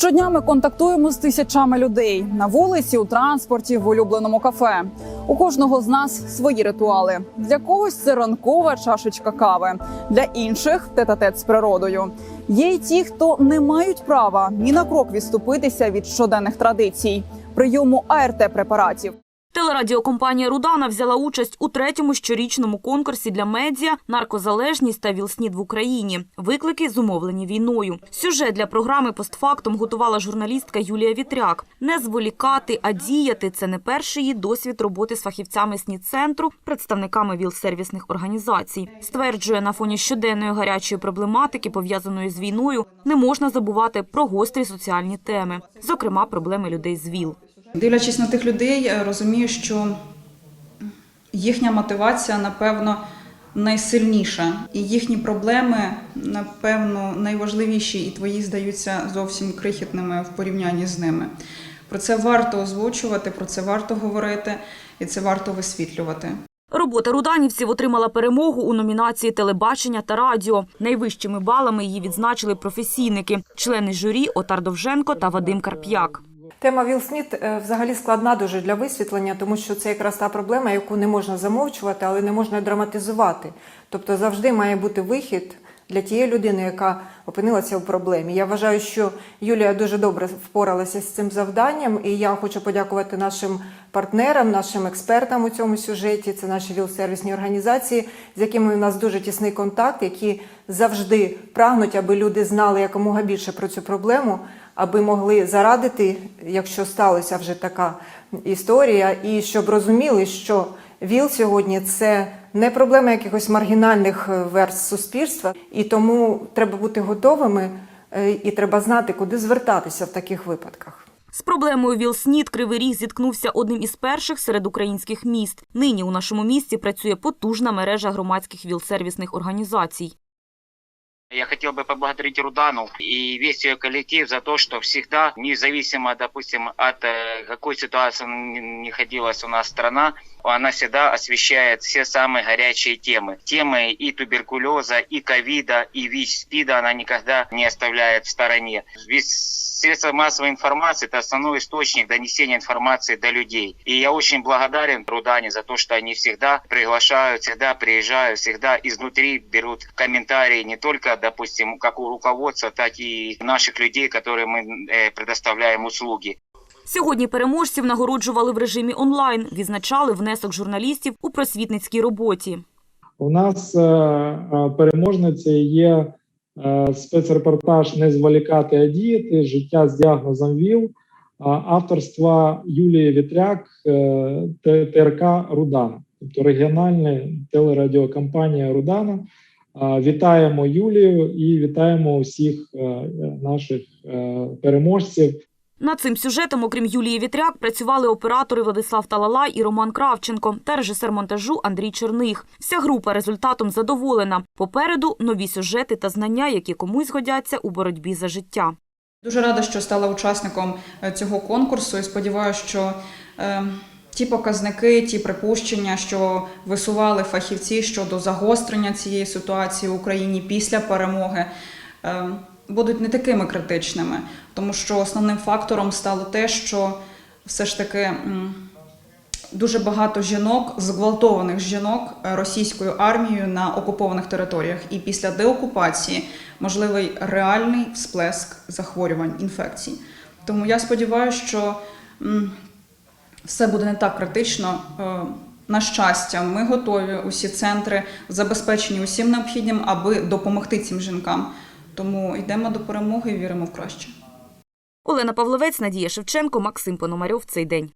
Щодня ми контактуємо з тисячами людей на вулиці, у транспорті, в улюбленому кафе. У кожного з нас свої ритуали. Для когось це ранкова чашечка кави, для інших тет-а-тет з природою. Є й ті, хто не мають права ні на крок відступитися від щоденних традицій, прийому АРТ препаратів. Телерадіокомпанія Рудана взяла участь у третьому щорічному конкурсі для медіа «Наркозалежність та ВІЛ-СНІД в Україні. Виклики зумовлені війною. Сюжет для програми постфактум готувала журналістка Юлія Вітряк. Не зволікати, а діяти це не перший її досвід роботи з фахівцями СНІД-центру, представниками ВІЛ-сервісних організацій. Стверджує, на фоні щоденної гарячої проблематики, пов'язаної з війною, не можна забувати про гострі соціальні теми, зокрема проблеми людей з ВІЛ. Дивлячись на тих людей, розумію, що їхня мотивація, напевно, найсильніша, і їхні проблеми, напевно, найважливіші, і твої здаються зовсім крихітними в порівнянні з ними. Про це варто озвучувати, про це варто говорити, і це варто висвітлювати. Робота руданівців отримала перемогу у номінації телебачення та радіо. Найвищими балами її відзначили професійники, члени журі Отар Довженко та Вадим Карп'як. Тема ВІЛ-СНІД е, взагалі складна дуже для висвітлення, тому що це якраз та проблема, яку не можна замовчувати, але не можна драматизувати. Тобто завжди має бути вихід для тієї людини, яка опинилася в проблемі. Я вважаю, що Юлія дуже добре впоралася з цим завданням, і я хочу подякувати нашим партнерам, нашим експертам у цьому сюжеті. Це наші ВІЛ-сервісні організації, з якими у нас дуже тісний контакт, які завжди прагнуть, аби люди знали якомога більше про цю проблему аби могли зарадити, якщо сталася вже така історія, і щоб розуміли, що ВІЛ сьогодні це не проблема якихось маргінальних е, верст суспільства, і тому треба бути готовими е, і треба знати, куди звертатися в таких випадках. З проблемою ВІЛ-СНІД Кривий Ріг зіткнувся одним із перших серед українських міст. Нині у нашому місті працює потужна мережа громадських ВІЛ-сервісних організацій. Я хотел бы поблагодарить Рудану и весь ее коллектив за то, что всегда, независимо, допустим, от э, какой ситуации не находилась у нас страна, она всегда освещает все самые горячие темы. Темы и туберкулеза, и ковида, и ВИЧ-СПИДа она никогда не оставляет в стороне. Ведь средства массовой информации – это основной источник донесения информации до людей. И я очень благодарен Рудане за то, что они всегда приглашают, всегда приезжают, всегда изнутри берут комментарии не только, допустим, как у руководства, так и наших людей, которые мы э, предоставляем услуги. Сьогодні переможців нагороджували в режимі онлайн, відзначали внесок журналістів у просвітницькій роботі. У нас е, е, переможницею є е, спецрепортаж Не зволікати, а діяти життя з діагнозом ВІЛ е, авторства Юлії Вітряк е, ТРК Рудана, тобто регіональна телерадіокомпанія Рудана. Е, Вітаємо Юлію і вітаємо усіх е, е, наших е, переможців. Над цим сюжетом, окрім Юлії Вітряк, працювали оператори Владислав Талалай і Роман Кравченко та режисер монтажу Андрій Черних. Вся група результатом задоволена. Попереду нові сюжети та знання, які комусь годяться у боротьбі за життя. Дуже рада, що стала учасником е, цього конкурсу, і сподіваюся, що е, ті показники, ті припущення, що висували фахівці щодо загострення цієї ситуації в Україні після перемоги, е, будуть не такими критичними, тому що основним фактором стало те, що все ж таки. Дуже багато жінок, зґвалтованих жінок е, російською армією на окупованих територіях, і після деокупації можливий реальний всплеск захворювань інфекцій. Тому я сподіваюся, що все буде не так критично. Е, На щастя, ми готові, усі центри забезпечені усім необхідним, аби допомогти цим жінкам. Тому йдемо до перемоги і віримо в краще. Олена Павловець, Надія Шевченко, Максим Пономарьов. Цей день.